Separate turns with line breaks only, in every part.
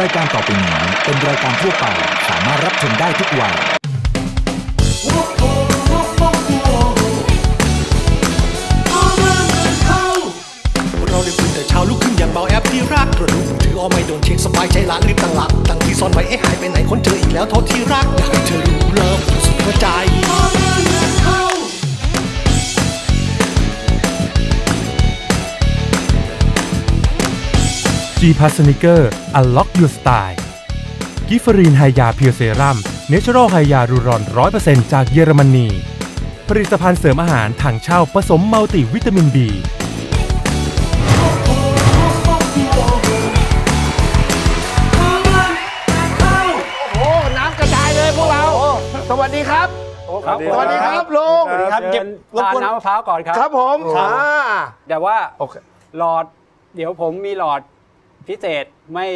รายการต่อไปนี้เป็นรายการทั่วไปสามารถรับชมได้ทุกวัย
เราได้ฟื้นแต่เช้าลุกขึ้นอย่างเบาแอปที่รักกระดูกมือถือเอาไม่โดนเช็คสบายใจละรีบตั้งหลักตั้งที่ซ่อนไว้เอ๊ะหายไปไหนคนเจออีกแล้วโทษที่รักอยากให้เธอรู้เลิฟสุดหัวใจ
G p a s s n i c e r Unlock Your Style กิฟรีนไฮยาเพียวเซรัมเนเชอรัลไฮยารูรอน100%จากเยอรมนี ผลิตภัณฑ์เสริมอาหารถังเช่าผสมมัลติวิตามิน B
โอ้น้ำกระจายเลยพวกเราสวัสดีครับ
ครับ
สวัสดีครับลุง
สวัสดีครับ
เก็บรบ
ทาน
กวน
น้ำมะพร้าวก่อนครับ
ครับผม
ครับ
อ่า
แต่ว่า
โอเค
หลอด เดี๋ยวผมมีหลอด พิเศษไม่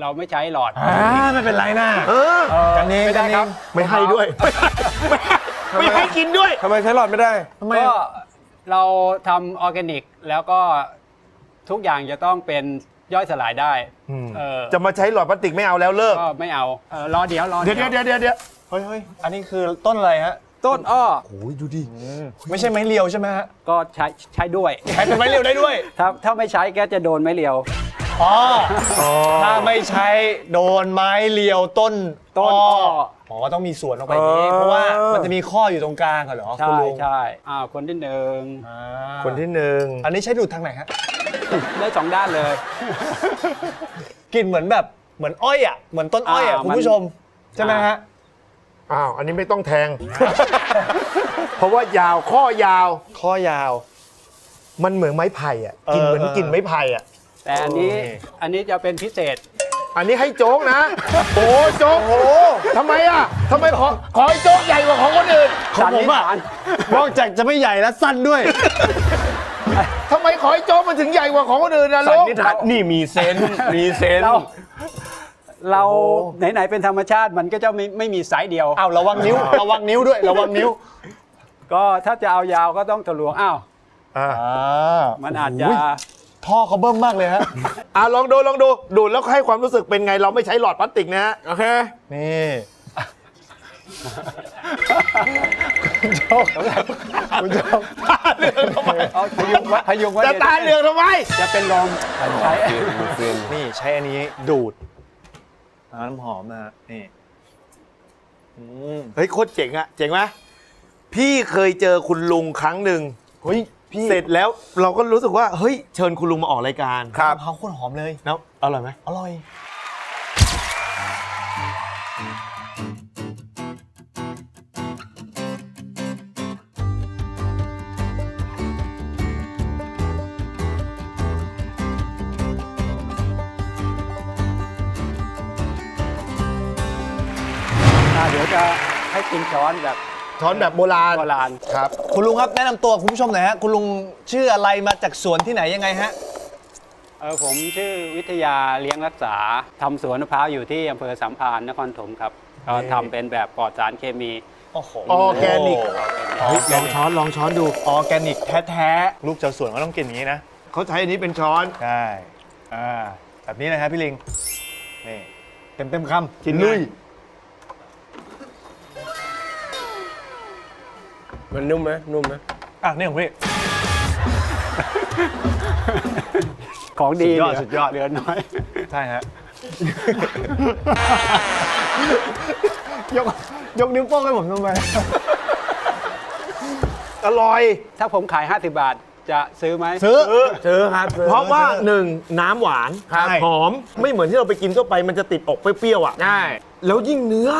เราไม่ใช้หลอด
อ่าไม่เป็นไรนะ
เออ
เอ่อ
กันเอง
ไม่ได้
กันเอง
ครับ
ไม่ให้ด้วย ไม่ให้กินด้วย
ทำไมใช้หลอดไม่ได้
ก็เราทำออร์แกนิกแล้วก็ทุกอย่างจะต้องเป็นย่อยสลายได้เออ
จะมาใช้หลอดพลาสติกไม่เอาแล้วเลิก
ก็ไม่เอาเออรอเดี๋ยวรอ
เดี๋ยวเดี๋ยวเดี๋ยวเดี๋ยว
เฮ้ยเฮ้ยอันนี้คือต้นอะไรฮะ
ต้นอ้อ
ไม่ใช่ไม้เรียวใช่ไหมฮะ
ก็ใช้ใช้ด้วย
ใช้เป็นไม้เรียวได้ด้วย
ถ้าถ้าไม่ใช้แกจะโดนไม่เรียว
อ๋อถ้าไม่ใช้โดนไม้เรียวต้น
ต้นอ้อ
อ๋อก็ต้องมีสวนออกไปอย่างนี้เพราะว่ามันจะมีข้ออยู่ตรงกลางอะเหรอคุณ
ใช่
ลุง
ใช่อ่าคนที่หนึ่ง
อ่า
คนที่หนึ่ง
อันนี้ใช้ดูดทางไหนฮะ
ได้สองด้านเลย
กลิ่นเหมือนแบบเหมือนอ้อยอะเหมือนต้นอ้อยอะ
อ่า
คุณผู้ชมใช่ไหมฮะ
อ้าวอันนี้ไม่ต้องแทง เพราะว่ายาวข้อยาว
ข้อยาว
มันเหมือนไม้ไผ่อะกินเหมือน
เออ
กินไม้ไผ่อะ
แต่อันนี้
โอ้ย
อันนี้จะเป็นพิเศษ
อันนี้ให้โจ๊กนะ โอ้โจ๊กโอ้ทำไมอะทำไมขอขอให้โจ๊กใหญ่กว่าของคนอื่น
ของผมอะนอกจากจะไม่ใหญ่แล้วสั้นด้วย
ทำไมขอให้โจ๊กมันถึงใหญ่กว่าของคนอื่นนะลูก
นี่มีเซนมีเซน
เราเราไหนๆเป็นธรรมชาติมันก็จะไม่ไม่มีไซส์เดียว
อ้าวระวังนิ้ว ระวังนิ้วด้วย ระวังนิ้ว
ก็ถ้าจะเอายาวก็ต้องทะลวงอ้าว
อ่า
อ่า
มันอาจจะ
ท่อเขาเบิ่มมากเลยฮะ
อ่าลองดูลองดูดูดแล้วให้ความรู้สึกเป็นไง เราไม่ใช้หลอดพลาสติกนะฮะ
โอเค นี่คุณโจกคุณโจก
เอาพยุงไว้พยุงไว้
จะตาเหลืองทำไม
จะเป็นลมใช้
นี่ใช้อันนี้ดูดน้ำหอมนะฮะนี่อืม
เฮ้ยโคตรเจ๋งอะเจ๋งไหมพี่เคยเจอคุณลุงครั้งหนึ่ง
เฮ้ย พี่
เสร็จแล้วเราก็รู้สึกว่าเฮ้ยเชิญคุณลุงมาออกรายการ
มะพร้าวโคตรหอมเลย
แล้วอร่อยไหม
อร่อย
อ่าเดี๋ยวจะให้กินช้อนแบบ
ช้อนแบบโบราณ
โบราณ
ครับ
คุณลุงครับแนะนำตัวคุณผู้ชมหน่อยฮะคุณลุงชื่ออะไรมาจากสวนที่ไหนยังไงฮะ
เออผมชื่อวิทยาเลี้ยงรักษาทำสวนมะพร้าวอยู่ที่อำเภอสัมพันธ์นครถมครับก็ทำเป็นแบบปลอดสารเคมี
โอ้โห
ออร์แกนิก
ออ
เฮ้ย
ร์แก
ลอง
นิก
ช้อนลองช้อนดู
ออร์แกนิกแท้ๆลูกเจ้าสวนก็ต้องกินอย่างนี้นะ
เขาใช้อันนี้เป็นช้อน
ใช่อ่าแบบนี้นะครับพี่ลิง นี่เต็มเต็มๆคำ
กินลุย
มันนุ่มไหมนุ่มไหม
อะนี่ของพี่
ของดี
สุดยอด
เหลื
สุดยอด
เหลือน้อย
ใช่ฮะ ยกยกนิ้วโป้งให้ผมทำไม
อร่อย
ถ้าผมขาย 50 บาทจะซื้อไหม
ซื้อ
ซื้อครับซื้อ
เพราะว่าหนึ่งน้ำหวาน
ครับ
หอมไม่เหมือนที่เราไปกินทั่วไปมันจะติดอกเปรี้ยวๆอะ
ใช่
แล้วยิ่งเนื้อ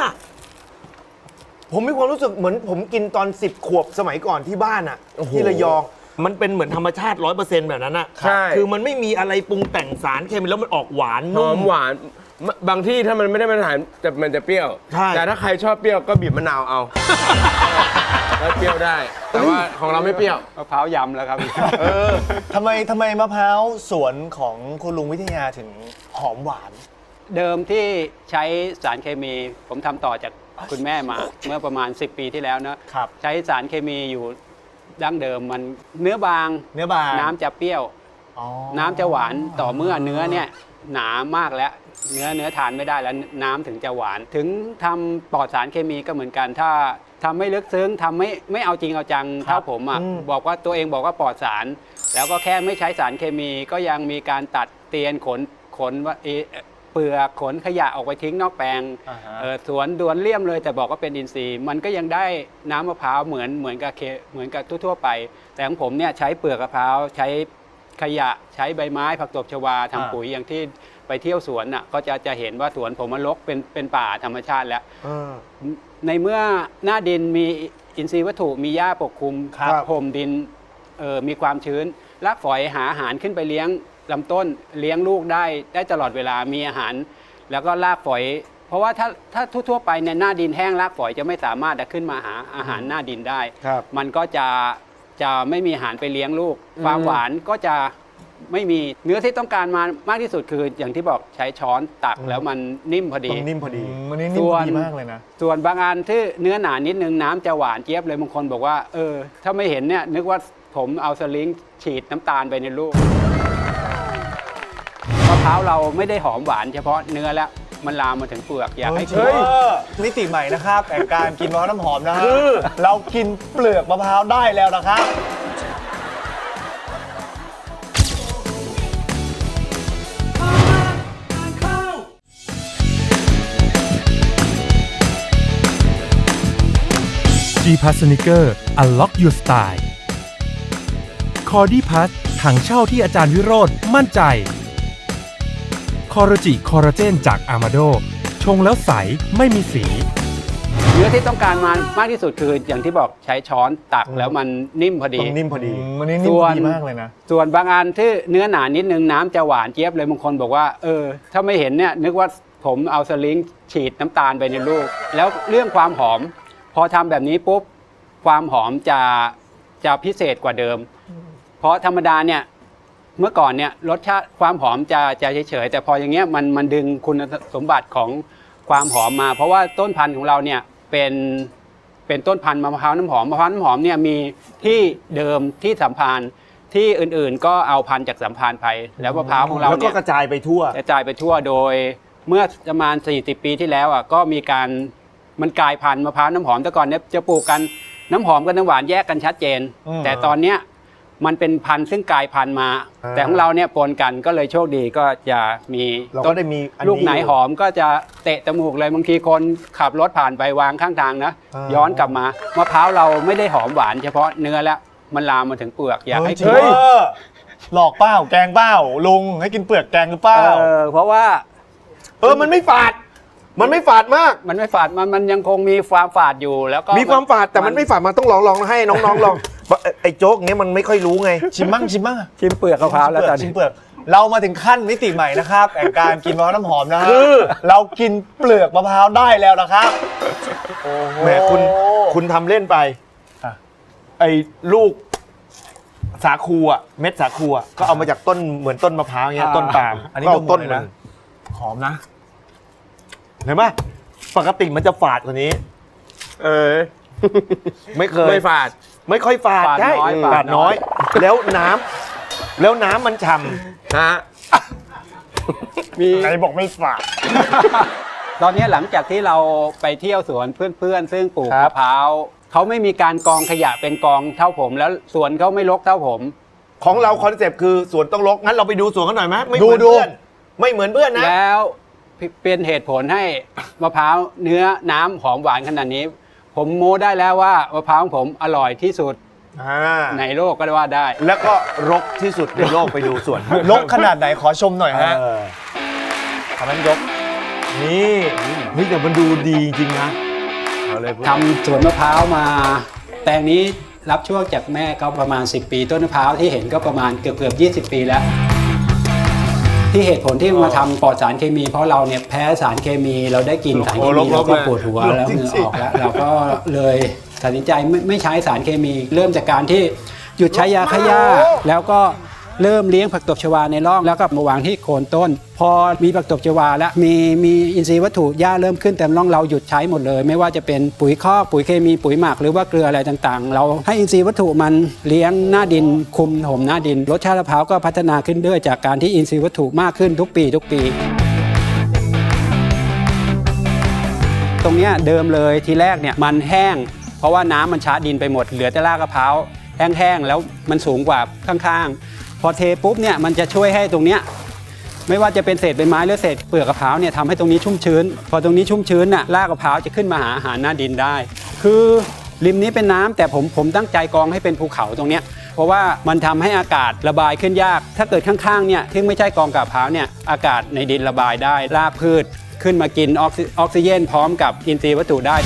ผมมีความรู้สึกเหมือนผมกินตอน 10 ขวบสมัยก่อนที่บ้านอะที่ระยอง มันเป็นเหมือนธรรมชาติร้อยเปอร์เซ็นต์แบบนั้นอะ
ใช่
คือมันไม่มีอะไรปรุงแต่งสารเคมีแล้วมันออกหวาน
ห
นุ่
อ
ม
ม หวานมบางที่ถ้ามันไม่ได้มาตรฐานจะมันจะเปรี้ยว
ใช่
แต่ถ้าใครชอบเปรี้ยวก็บีบมะนาวเอาแล้วเปรี้ยวได้ แต่ว่าของเราไม่เปรี้ยว
มะพร้าวยำแล้วครับ
เออทำไมทำไมมะพร้าวสวนของคุณลุงวิทยาถึงหอมหวาน
เดิมที่ใช้สารเคมี ผมทำต่อจาก คุณแม่มาเมื่อประมาณ 10 ปีที่แล้วนะครับ ใช้สารเคมีอยู่ดั้งเดิมมันเนื้อบาง
เนื้อบาง
น้ำจะเปรี้ยว
อ๋อ
น้ำจะหวานต่อเมื่อเนื้อเนี่ยหนามากแล้ว เนื้อเนื้อทานไม่ได้แล้วน้ำถึงจะหวาน ถึงทำปลอดสารเคมีก็เหมือนกัน ถ้าทำไม่ลึกซึ้งทำไม่ไม่เอาจริงเอาจังเท่าผมอะบอกว่าตัวเองบอกว่าปลอดสาร แล้วก็แค่ไม่ใช้สารเคมีก็ยังมีการตัดเตียนขนขนว่าเอ่อเปลือกขนขยะออกไปทิ้งนอกแปลง
อ่าฮะ
เอ่อสวนดวนเลี่ยมเลยแต่บอกว่าเป็นอินทรีย์ มันก็ยังได้น้ำมะพร้าวเหมือนเหมือนกับเคเหมือนกับทั่วๆไป แต่ของผมเนี่ยใช้เปลือกมะพร้าวใช้ขยะใช้ใบไม้ผักตบชวาทำ
อ่า
ปุ๋ยอย่างที่ไปเที่ยวสวนน่ะก็จะจะเห็นว่าสวนผมมันรกเป็นเป็นป่าธรรมชาติแล้วในเมื่อหน้าดินมีอินทรีย์วัตถุมีหญ้าปกคลุม
ครับ
ห่มดินเอ่อมีความชื้น รากฝอยหาอาหารขึ้นไปเลี้ยงลำต้นเลี้ยงลูกได้ได้ตลอดเวลามีอาหาร แล้วก็รากฝอย เพราะว่าถ้าถ้าทั่วๆไปเนี่ยหน้าดินแห้งรากฝอยจะไม่สามารถจะขึ้นมาหาอาหารหน้าดินได้
ครับ
มันก็จะจะไม่มีอาหารไปเลี้ยงลูกความหวานก็จะไม่มีเนื้อที่ต้องการมามากที่สุดคือ อย่างที่บอกใช้ช้อนตักแล้วมันนิ่มพอดี
ต้องนิ่มพอดี
มันนี่นิ่ม
ส่วน
ดีมากเลยนะ
ส่วนบางอันที่เนื้อหนานิดนึงน้ำจะหวานเจี๊ยบเลยบางคนบอกว่าเออถ้าไม่เห็นเนี่ยนึกว่า ผมเอาสลิงฉีดน้ำตาลไปในลูกมะพร้าวเราไม่ได้หอมหวานเฉพาะเนื้อแล้วมันลามมาถึงเปลือกอยากให้
เฮ้ยมิติใหม่นะครับแห่งการกินมะพร้าวน้ำหอมนะฮะเรากินเปลือกมะพร้าวได้แล้วนะครับ
G p a s s n i c e r Unlock Your Style คอดี้พัสถังเช่าที่อาจารย์วิโรธมั่นใจ คอร์จิคอร์เจนจากอามาโด ชงแล้วใสไม่มีสี
เนื้อที่ต้องการมามากที่สุดคืออย่างที่บอกใช้ช้อนตักแล้วมันนิ่มพอดี
ต้องนิ่มพอดี
มันนี่นิ่ม
ส่วน
ดีมากเลยนะ
ส่วนบางอันที่เนื้อหนานิดนึงน้ำจะหวานเจี๊ยบเลยบางคนบอกว่าเออ ถ้าไม่เห็นเนี่ยนึกว่าผมเอาสลิงฉีดน้ำตาลไปในลูก แล้วเรื่องความหอม พอทำแบบนี้ปุ๊บความหอมจะจะพิเศษกว่าเดิม เพราะธรรมดาเนี่ยเมื่อก่อนเนี่ยรสชาติความหอมจะจะเฉยๆแต่พออย่างเงี้ยมันมันดึงคุณสมบัติของความหอมมา เพราะว่าต้นพันธุ์ของเราเนี่ยเป็นเป็นต้นพันธุ์มะพร้าวน้ำหอมมะพร้าวน้ำหอมเนี่ยมีที่เดิมที่สัมพันธ์ที่อื่นๆก็เอาพันธุ์จากสัมพันธ์ไปแล้วมะพร้าวของเรา
แล้วก็
เนี่ย
กระจายไปทั่ว
กระจายไปทั่วโดยเมื่อประมาณ 40 ปีที่แล้วอะก็มีการมันกลายพันธุ์มะพร้าวน้ำหอมแต่ก่อนเนี่ยจะปลูกกันน้ำหอมกับน้ำหวานแยกกันชัดเจน
อืม
แต่ตอนเนี้ย มันเป็นพันธุ์ซึ่งกลายพันธุ์มา
อ่า
แต่ของเราเนี่ยปนกันก็เลยโชคดีก็จะมี
เราก็ได้มีอันนี้
ลูกไหนหอมก็จะเตะจมูกเลยบางทีคนขับรถผ่านไปวางข้างทางนะ
อ่า
ย้อนกลับมามะพร้าวเราไม่ได้หอมหวานเฉพาะเนื้อแล้วมันลามมาถึงเปลือกอยากให้
เฮ้ยหลอกเป้าแกงเป้าลุงให้กินเปลือกแกงหรือเปล่า
เออเพราะว่า
เออมันไม่ฝาด มันไม่ฝาดมาก
มันไม่ฝาดมันมันยังคงมีความฝาดอยู่แล้วก็
มีความฝาดแต่มันไม่ฝาดมันต้องลองลองให้น้องๆลอง ไอ้โจ๊กเนี้ยมันไม่ค่อยรู้ไง
ชิมมั่งชิมมั่ง
ชิมเปลือกมะพร้าวแล้วตอน
ชิ
นี้
มเปลือกเรามาถึงขั้นมิติใหม่นะครับแห่งการกินมะพร้าวน้ำหอมนะฮะ
คือ
เรากินเปลือกมะพร้าวได้แล้วนะครับ
แหมคุณคุณทำเล่นไป
อะ
ไอ้ลูกสาคูอะเม็ดสาคูอะก็เอามาจากต้นเหมือนต้นมะพร้าวเงี้ยต้นปาล์ม
อันนี้
ก็
ด
เอา
ม
ต้น
เลย
มั
นะ
น
หอมนะ
เห็นไหมปกติมันจะฝาดกว่านี้
เออ
ไม่เคย
ไม่ฝาด
ไม่ค่อยฝาด
ฝาด
ใช่
น้อย
ฝา
ฝา
ด
ด
น้อย
น้อย
แล้วน้ำแล้วน้ำมันฉ่
ฮะ
มี
ไหนบอกไม่ฝาด
ตอนนี้หลังจากที่เราไปเที่ยวสวนเพื่อนๆ ซึ่งปลูก
ครับ
มะพร้าวเขาไม่มีการกองขยะเป็นกองเท่าผม แล้วสวนเขาไม่รกเท่าผมำ
ของเราคอนเซปต์คือสวนต้องรกงั้นเราไปดูสวนกันหน่อยไหมไม่เห
ดู
มือน
ดู
เพื่อนไม่เหมือนเพื่อนนะ
แล้วเป็นเหตุผลให้มะพร้าวเนื้อน้ำหอมหวานขนาดนี้ ผมโม้ได้แล้วว่ามะพร้าวของผมอร่อยที่สุด
อ่า
ในโลกก็ว่าได้
แล้วก็รกที่สุดในโลกไปดูสวน
ลกขนาดไหนขอชมหน่อยฮะ
เออ
ทำนั้นยก
นี่เฮ้ยแต่มันดูดีจริงๆนะ
ทำสวนมะพร้าวมา แปลงนี้รับช่วงจากแม่ก็ประมาณ 10 ปี ต้นมะพร้าวที่เห็นก็ประมาณเกือบเกือบ20 ปีแล้ว ที่เหตุผลที่มาทำปลอดสารเคมี เพราะเราเนี่ยแพ้สารเคมีเราได้กลินสารเค
โอ้ล
มี
บๆ
เราก็
เลย
ปวดหัว
ลบ
แล้ว
จริ
เห
งๆ
งื่อออกแล้วเราก็เลยตัดสินใจไม่ไม่ใช้สารเคมี เริ่มจากการที่หยุดใช้ยาฆ่าหญ้าแล้วก็ เริ่มเลี้ยงผักตบชวาในร่องแล้วก็มาวางที่โคนต้น พอมีผักตบชวาแล้วมีมีอินทรีย์วัตถุหญ้าเริ่มขึ้นเต็มร่องเราหยุดใช้หมดเลย ไม่ว่าจะเป็นปุ๋ยคอกปุ๋ยเคมีปุ๋ยหมักหรือว่าเกลืออะไรต่างๆ เราให้อินทรีย์วัตถุมันเลี้ยงหน้าดินคุมห่มหน้าดินรสชาติมะพร้าวก็พัฒนาขึ้นด้วยจากการที่อินทรีย์วัตถุมากขึ้นทุกปี ทุกปีตรงเนี้ยเดิมเลยทีแรกเนี่ยมันแห้ง เพราะว่าน้ำมันชะดินไปหมดเหลือแต่รากมะเพร้าแห้งๆแล้วมันสูงกว่าข้างๆ พอเทปุ๊บเนี่ยมันจะช่วยให้ตรงเนี้ยไม่ว่าจะเป็นเศษใบไม้หรือเศษเปลือกมะเพราเนี่ยทำให้ตรงนี้ชุ่มชื้น พอตรงนี้ชุ่มชื้นน่ะรากมะเพราจะขึ้นมาหาอาหารหน้าดินได้ คือริมนี้เป็นน้ำแต่ผมผมตั้งใจกองให้เป็นภูเขาตรงเนี้ยเพราะว่ามันทำให้อากาศระบายขึ้นยาก ถ้าเกิดข้างๆเนี่ยที่ไม่ใช่กองกาบมะพราเนี่ยอากาศในดินระบายได้รากพืชขึ้นมากินออกซิเจนพร้อมกับอินทรีย์วัตถุได้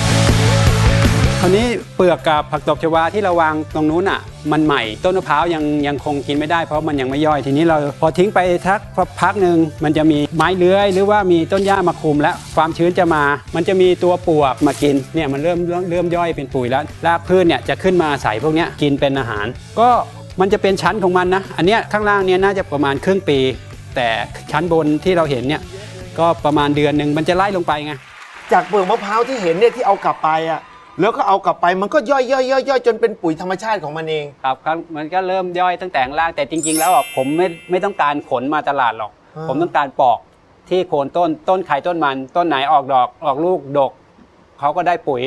คราวนี้เปลือกกับผักตบชวาที่เราวางตรงนู้นอะ มันใหม่ต้นมะพร้าวยังยังคงกินไม่ได้เพราะมันยังไม่ย่อยทีนี้เราพอทิ้งไปทักพักหนึ่งมันจะมีไม้เลื้อย หรือว่ามีต้นหญ้ามาคุมแล้วความชื้นจะมา มันจะมีตัวปวกมากินเนี่ยมันเริ่มเริ่มเริ่มย่อยเป็นปุ๋ยแล้วรากพืชเนี่ยจะขึ้นมาใส่พวกนี้กินเป็นอาหาร ก็มันจะเป็นชั้นของมันนะ อันเนี้ยข้างล่างเนี่ยน่าจะประมาณครึ่งปี แต่ชั้นบนที่เราเห็นเนี่ยก็ประมาณเดือนหนึ่งมันจะไล่ลงไปไง
จากเปลือกมะพร้าวที่เห็นเนี่ยที่เอากลับไปอะ แล้วก็เอากลับไปมันก็ย่อยย่อยย่อยย่อยจนเป็นปุ๋ยธรรมชาติของมันเอง
ครับครับมันก็เริ่มย่อยตั้งแต่ข้างล่างแต่จริง ๆ แล้วอะผมไม่ไม่ต้องการขนมาตลาดหรอก
อ่า
ผมต้องการปอกที่โคนต้นต้นไข่ต้นมัน ต้นไหนออกดอกออกลูกดกเขาก็ได้ปุ๋ย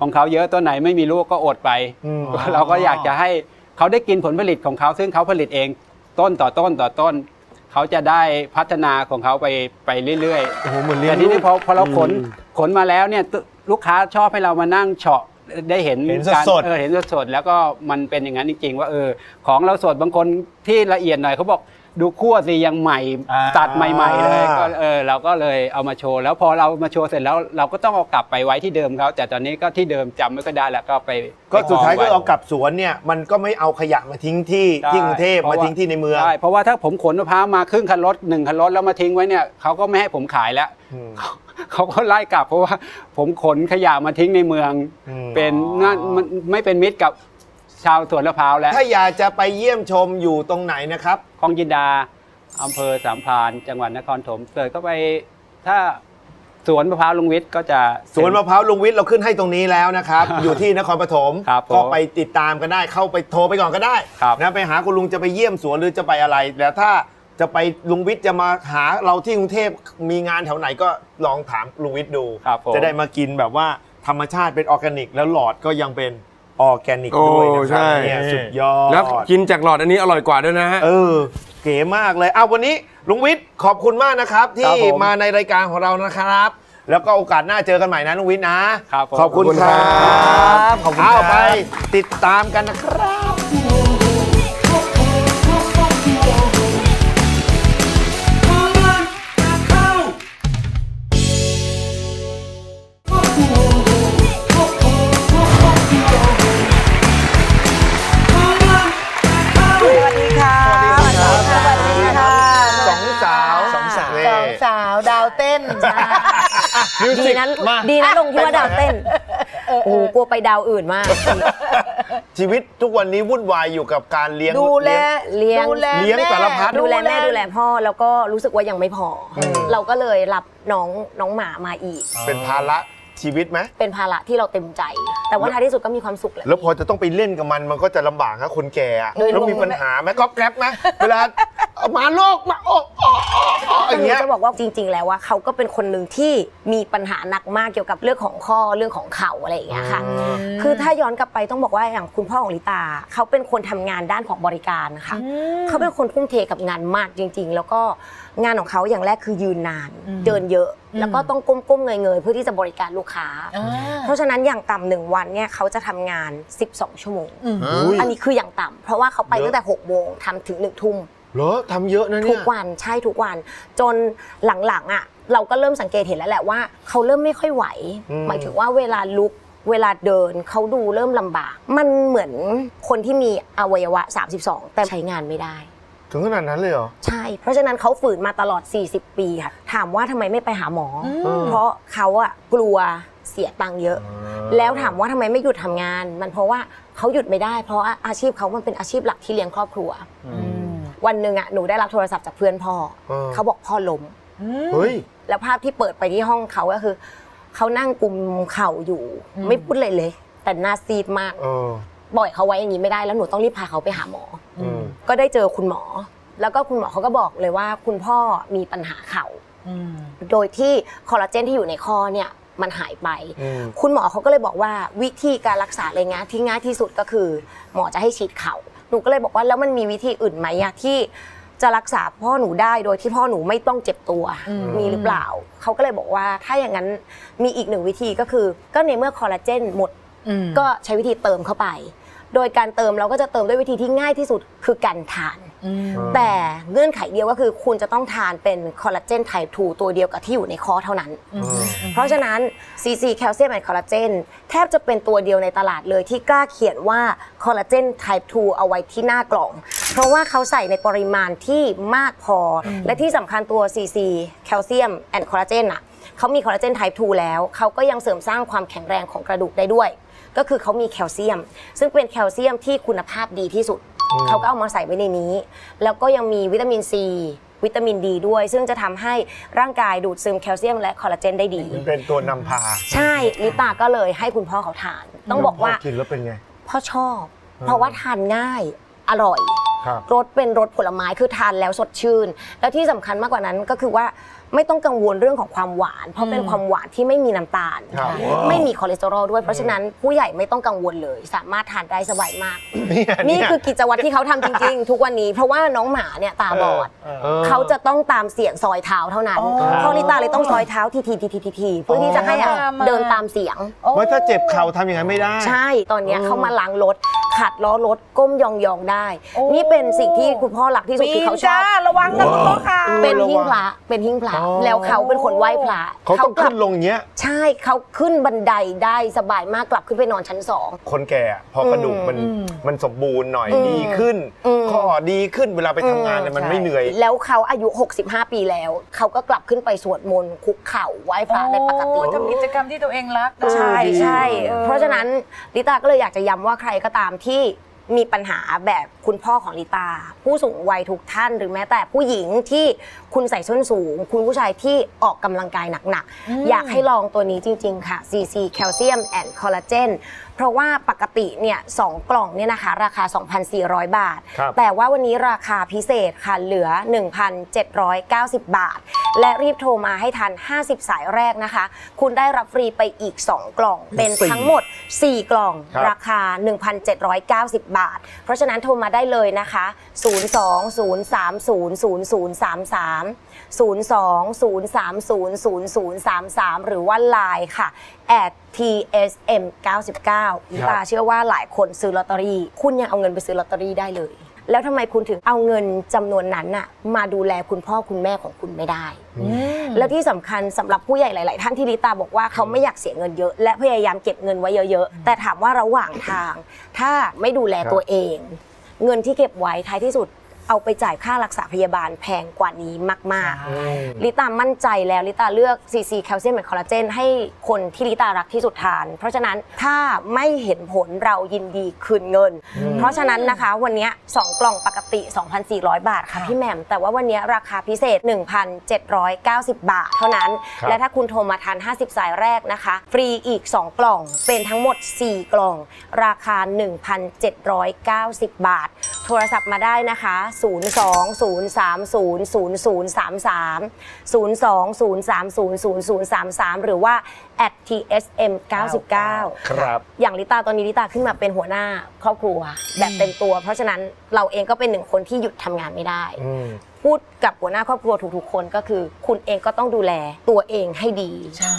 ของเขาเยอะต้นไหนไม่มีลูกก็อดไป
อืม
เราก็อยากจะให้เขาได้กินผลผลิตของเขา ซึ่งเขาผลิตเองต้นต่อต้นต่อต้น เขาจะได้พัฒนาของเขาไปไปเรื่อยๆ
โอ้โหเหมือนเลี้ย
แต่
ง
ที
ลู
นี้
ก
พอพอเราขนขนมาแล้วเนี่ยตุ ลูกค้าชอบให้เรามานั่งเฉาะได้เห็น
เห็น
การ
สดๆ
เออเห็นสดๆแล้วก็มันเป็นอย่างนั้นจริงๆ ว่าเออของเราสดบางคนที่ละเอียดหน่อยเขาบอก ดูคั่วสิยังใหม่
อ่า
ตัดใหม่ ๆ เลยก็เออเราก็เลยเอามาโชว์ แล้วพอเรามาโชว์เสร็จแล้วเราก็ต้องเอากลับไปไว้ที่เดิมเขาแต่ตอนนี้ก็ที่เดิมจำไม่ก็ได้แล้วก็ไป
ก็สุดท้าย
ไป
ก็
งไว้
เอากลับสวนเนี่ยมันก็ไม่เอาขยะมาทิ้งที่
ใช่
ที่กรุงเทพ
เพราะ
มา
ว่า
ทิ้งที่ในเมือง
ใช่เพราะว่าถ้าผมขนมะพร้าวมาครึ่งคันรถหนึ่งคันรถแล้วมาทิ้งไว้เนี่ยเขาก็ไม่ให้ผมขายแล้ว
อืม
เขาเขาก็ไล่กลับเพราะว่าผมขนขยะมาทิ้งในเมือง
อืม
เป็นนั่นมันไม่เป็นมิตรกับ ชาวสวนมะพร้าวแล้ว
ถ้าอยากจะไปเยี่ยมชมอยู่ตรงไหนนะครับ
คลองจินดาอำเภอสามพรานจังหวัดนครปฐมเกิดก็ไปถ้าสวนมะพร้าวลุงวิทย์ก็จะ
สวนมะพร้าวลุงวิทย์เราขึ้นให้ตรงนี้แล้วนะครับ อยู่ที่นครปฐม
ครับผม
ก็ไปติดตามกันได้เข้าไปโทรไปก่อนก็ได้
ครับ
นะไปหาคุณลุงจะไปเยี่ยมสวนหรือจะไปอะไรแต่ถ้าจะไปลุงวิทย์จะมาหาเราที่กรุงเทพมีงานแถวไหนก็ลองถามลุงวิทย์ดู
ครับผม
จะได้มากินแบบว่าธรรมชาติเป็นออร์แกนิก แล้วหลอดก็ยังเป็น ออร์แกนิก
โอ้
ด้วยนะค
ใช่
รับเนี่ยสุดยอด
แล้วกินจากหลอดอันนี้อร่อยกว่าด้วยนะฮะ
เออ เก๋มากเลยเอาวันนี้ลุงวิทย์ขอบคุณมากนะครับ ที่
ครับผม
มาในรายการของเรานะครับ แล้วก็โอกาสหน้าเจอกันใหม่นะลุงวิทย์นะครับ
ผม
ขอบคุณ
ขอบคุณ
ค
ครั
รับ
ขอบคุณครับ
เอาไปติดตามกันนะครับ
ดีนั้นดีนะลงที่ว่าดาวเต้นโอ้โหกลัวไปดาวอื่นมาก
ชีวิตทุกวันนี้วุ่นวายอยู่กับการเลี้ยง
ดูแล
เลี้ยง
ดูแล
เลี้ยง
แม่
สารพั ด
ดูแลแม่ดูแลพ่อแล้วก็รู้สึกว่ายังไม่พออ
ม
เราก็เลยรับน้องน้องหมามาอีก
เป็นภาระ ชีวิตไหม
เป็นภาระที่เราเต็มใจ แต่ว่าท้ายที่สุดก็มีความสุขแหละ
แล้วพอจะต้องไปเล่นกับมันมันก็จะลำบากครับคนแก่อะ
โดยรวม
แล้วมีปัญหาไหมก๊อบแกร็บไหมเวลาเอามาโลกมาโอ้โอ้โอ้โอ้อย่างเงี้ย
จะบอกว่าจริง ๆ แล้วว่าเขาก็เป็นคนหนึ่งที่มีปัญหาหนักมากเกี่ยวกับเรื่องของข้อเรื่องของเข่าอะไรอย่างเงี้ยค่ะคือถ้าย้อนกลับไปต้องบอกว่าอย่างคุณพ่อของลิตาเขาเป็นคนทำงานด้านของบริการนะคะ เขาเป็นคนทุ่มเทกับงานมากจริง ๆ แล้วก็ งานของเขาอย่างแรกคือยืนนานเดินเยอะ แล้วก็ต้องก้มๆเงยๆเพื่อที่จะบริการลูกค้าเพราะฉะนั้นอย่างต่ำหนึ่งวันเนี่ยเขาจะทำงาน 12 ชั่วโมงอันนี้คืออย่างต่ำเพราะว่าเขาไป
เยอะ
ตั้งแต่6โมงทำถึง1ทุ่ม
เหรอทำเยอะนะ
ทุ
เนี่
ก
ย
วันใช่ทุกวัน จนหลังๆอะเราก็เริ่มสังเกตเห็นแล้วแหละว่าเขาเริ่มไม่ค่อยไหว
อืม
หมายถึงว่าเวลาลุกเวลาเดินเขาดูเริ่มลำบาก มันเหมือนคนที่มีอวัยวะ 32 แต่ใช้งานไม่ได้
ถึงขนาดนั้นเลยเหรอ
ใช่ เพราะฉะนั้นเขาฝืนมาตลอด 40 ปีค่ะ ถามว่าทำไมไม่ไปหาหมออเพราะเขาอะกลัวเสียตังค์เยอะ แล้วถามว่าทำไมไม่หยุดทำงาน มันเพราะว่าเขาหยุดไม่ได้ เพราะว่าอาชีพเขามันเป็นอาชีพหลักที่เลี้ยงครอบครัววันหนึ่งอะหนูได้รับโทรศัพท์จากเพื่อนพ่อ
เออ
เขาบอกพ่อล้ม
เฮ้ย
แล้วภาพที่เปิดไปที่ห้องเขาก็คือ เขานั่งกุมเข่าอยู่ไม่พูดเลยเลย แต่หน้าซีดมาก
เออ
ปล่อยเขาไว้อย่างนี้ไม่ได้แล้วหนูต้องรีบพาเขาไปหาหมออ
อืม
ก็ได้เจอคุณหมอ แล้วก็คุณหมอเขาก็บอกเลยว่าคุณพ่อมีปัญหาเข่าโดยที่คอลลาเจนที่อยู่ในคอเนี่ยมันหายไป
อืม
คุณหมอเขาก็เลยบอกว่าวิธีการรักษาเลยนะที่ง่ายที่สุดก็คือ หมอจะให้ฉีดเข่าหนูก็เลยบอกว่าแล้วมันมีวิธีอื่นไหมอะที่จะรักษาพ่อหนูได้โดยที่พ่อหนูไม่ต้องเจ็บตัวมีหรือเปล่าเขาก็เลยบอกว่าถ้าอย่างนั้นมีอีกหนึ่งวิธีก็คือ ก็ในเมื่อคอลลาเจนหมดก็ใช้วิธีเติมเข้าไป โดยการเติมเราก็จะเติมด้วยวิธีที่ง่ายที่สุดคือการทาน แต่เงื่อนไขเดียวก็คือคุณจะต้องทานเป็นคอลลาเจนไทป์2ตัวเดียวกับที่อยู่ในคอเท่านั้น เพราะฉะนั้น CC แคลเซียมแอนด์คอลลาเจนแทบจะเป็นตัวเดียวในตลาดเลยที่กล้าเขียนว่าคอลลาเจนไทป์2เอาไว้ที่หน้ากล่อง เพราะว่าเขาใส่ในปริมาณที่มากพออและที่สำคัญตัว CC แคลเซียมแอนด์คอลลาเจนอะเขามีคอลลาเจนไทป์2แล้ว เขาก็ยังเสริมสร้างความแข็งแรงของกระดูกได้ด้วย ก็คือเขามีแคลเซียม ซึ่งเป็นแคลเซียมที่คุณภาพดีที่สุด เขาก็เอามาใส่ไว้ในนี้ แล้วก็ยังมีวิตามินซี วิตามินดีด้วย ซึ่งจะทำให้ร่างกายดูดซึมแคลเซียมและคอลลาเจนได้ดี
เป็นตัวนำพา
ใช่ลิตาก็เลยให้คุณพ่อเขาทาน ต้องบอกว่า
กินแล้วเป็นไง
พ่อชอบ เพราะว่าทานง่ายอร่อย
ครับ
รสเป็นรสผลไม้คือทานแล้วสดชื่น แล้วที่สำคัญมากกว่านั้นก็คือว่า ไม่ต้องกังวลเรื่องของความหวาน เพราะเป็นความหวานที่ไม่มีน้ำตาล
ครับ
ไม่มีคอเลสเตอรอลด้วย เพราะฉะนั้นผู้ใหญ่ไม่ต้องกังวลเลย สามารถทานได้สบายมาก
เนี่ย
นี่
เนี่ย
คือกิจวัตรที่เขาทำจริงๆ ทุกวันนี้เพราะว่าน้องหมาเนี่ยตาบอด
เออ
เขาจะต้องตามเสียงซอยเท้าเท่านั้นพ่อลิตาเลยต้องซอยเท้าทีทีทีทีทีทีเพื่อที่จะให้อะ
อ๋อ
เดินตามเสียง
ว่าถ้าเจ็บเข่าทำอย่างนั้นไม่ได้
ใช่ตอนเนี้ยเขามาล้างรถ ขัดล้อรถก้มยองๆได้ นี่เป็นสิ่งที่คุณพ่อรักที่สุดคือเขาชอบ
ระวังนะคุณพ่อค่ะ
เป็นหิ้งพระเป็นหิ้งพระ
อ๋อ
แล้วเขาเป็นคนไหว้พระ
เขาต้อง
กลั
ขึ้นลงอย่างเงี้ย
ใช่เขาขึ้นบันไดได้สบายมากกลับขึ้นไปนอนชั้นสอง
คนแก่อะพอกระดูกมันมันสมบูรณ์หน่อยดีขึ้น
อืม
ข้อดีขึ้นเวลาไปทำงานเนี่ยมันไม่เหนื่อย
แล้วเขาอายุ 65 ปีแล้ว เขาก็กลับขึ้นไปสวดมนต์คุกเข่าไหว้พระในปกติ
โอ้ทำกิจกรรมที่ตัวเองรักนะ
ใช่ใช่
เออ
เพราะฉะนั้นลิตาก็เลยอยากจะย้ำว่าใครก็ตามที่ มีปัญหาแบบคุณพ่อของลิตา ผู้สูงวัยทุกท่านหรือแม้แต่ผู้หญิงที่คุณใส่ส้นสูง คุณผู้ชายที่ออกกำลังกายหนักๆ อยากให้ลองตัวนี้จริง ๆ ค่ะ CC แคลเซียมแอนด์คอลลาเจนเพราะว่าปกติเนี่ยสองกล่องเนี่ยนะคะ ราคา 2,400 บาท
ครับ
แต่ว่าวันนี้ราคาพิเศษค่ะเหลือ 1,790 บาท และรีบโทรมาให้ทัน 50 สายแรกนะคะ คุณได้รับฟรีไปอีก 2 กล่อง เป็นทั้งหมด 4 กล่อง
ครับ
ราคา 1,790 บาท เพราะฉะนั้นโทรมาได้เลยนะคะ 02-030-0033 02-030-0033 หรือว่า Line ค่ะ at tsm 99ลิตาเชื่อว่าหลายคนซื้อลอตเตอรี่ คุณยังเอาเงินไปซื้อลอตเตอรี่ได้เลย แล้วทำไมคุณถึงเอาเงินจำนวนนั้นน่ะมาดูแลคุณพ่อคุณแม่ของคุณไม่ได้ แล้วที่สำคัญสำหรับผู้ใหญ่หลาย ๆ ท่านที่ลิตาบอกว่าเขาไม่อยากเสียเงินเยอะ และพยายามเก็บเงินไว้เยอะ ๆ แต่ถามว่าระหว่างทาง ถ้าไม่ดูแลตัวเอง เงินที่เก็บไว้ท้ายที่สุด เอาไปจ่ายค่ารักษาพยาบาลแพงกว่านี้มากๆลิตามั่นใจแล้วลิตาเลือก CC แคลเซียมและคอลลาเจนให้คนที่ลิตารักที่สุดทาน เพราะฉะนั้นถ้าไม่เห็นผลเรายินดีคืนเงิน เพราะฉะนั้นนะคะวันเนี้ยสองกล่องปกติ 2,400 บาทค่ะพี่แหม่มแต่ว่าวันเนี้ยราคาพิเศษ 1,790 บาท เท่านั้น
ครับ
และถ้าคุณโทรมาทาน 50 สายแรกนะคะ ฟรีอีก 2 กล่องเป็นทั้งหมด 4 กล่อง ราคา 1,790 บาท โทรศัพท์มาได้นะคะ02-030-0033 02-030-0033 หรือว่า at tsm 99
ครับ
อย่างลิตาตอนนี้ลิตาขึ้นมาเป็นหัวหน้าครอบครัวแบบเต็มตัว เพราะฉะนั้นเราเองก็เป็นหนึ่งคนที่หยุดทำงานไม่ได้
อืม
พูดกับหัวหน้าครอบครัวทุกๆคนก็คือ คุณเองก็ต้องดูแลตัวเองให้ดี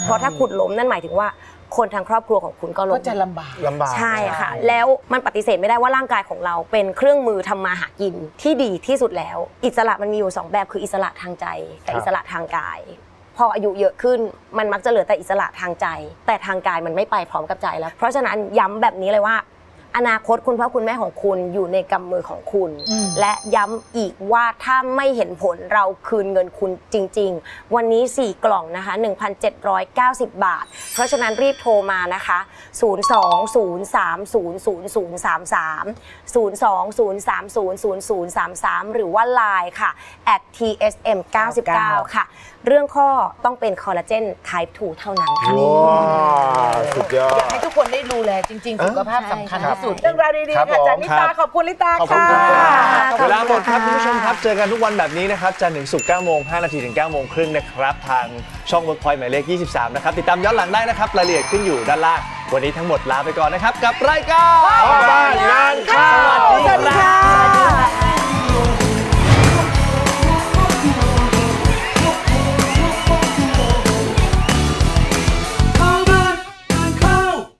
เพราะถ้าคุณล้มนั่นหมายถึงว่า คนทางครอบครัวของคุณก็ล้
ก็
ม
จะลำบาก
ลำบาก
ใช่ค่ะ แล้วมันปฏิเสธไม่ได้ว่าร่างกายของเราเป็นเครื่องมือทำมาหากินที่ดีที่สุดแล้ว อิสระมันมีอยู่สองแบบคืออิสระทางใจกับ
ครับ
อิสระทางกาย พออายุเยอะขึ้นมันมักจะเหลือแต่อิสระทางใจ แต่ทางกายมันไม่ไปพร้อมกับใจแล้ว เพราะฉะนั้นย้ำแบบนี้เลยว่า อนาคตคุณพ่อคุณแม่ของคุณอยู่ในกำมือของคุณ และย้ำอีกว่าถ้าไม่เห็นผลเราคืนเงินคุณจริง ๆ วันนี้ 4 กล่องนะคะ 1,790 บาท เพราะฉะนั้นรีบโทรมานะคะ 02-030-0033 02-030-0033 หรือว่า Line ค่ะ at tsm 99ค่ะ เรื่องข้อต้องเป็นคอลลาเจน type 2 เท่านั้นค่ะ
ว้าวสุดยอ
อยา
ด
กให้ทุกคนได้ดูแลจริง ๆ สุขภาพสำคัญที่สุด
ใช่
เรื่องราวดี
ครับ
ๆค่ะจาก
ผม
ลิตา
ครับ
ขอบคุณลิตา
ขอบคุ
ค่ะ
ณครับ
ขอบคุณ
เวลาหมดครับ
ค่ะ
คุณผู้ชมครับ เจอกันทุกวันแบบนี้นะครับ จันทร์ถึงศุกร์9โมง5นาทีถึง9โมงครึ่งนะครับ ทางช่อง Workpoint หมายเลข 23 นะครับ ติดตามย้อนหลังได้นะครับ รายละเอียดขึ้นอยู่ด้านล่าง วันนี้ทั้งหมดลาไปก่อนนะครับ กับรายการ
พ่อบ้านงานเข้า
สวัสดี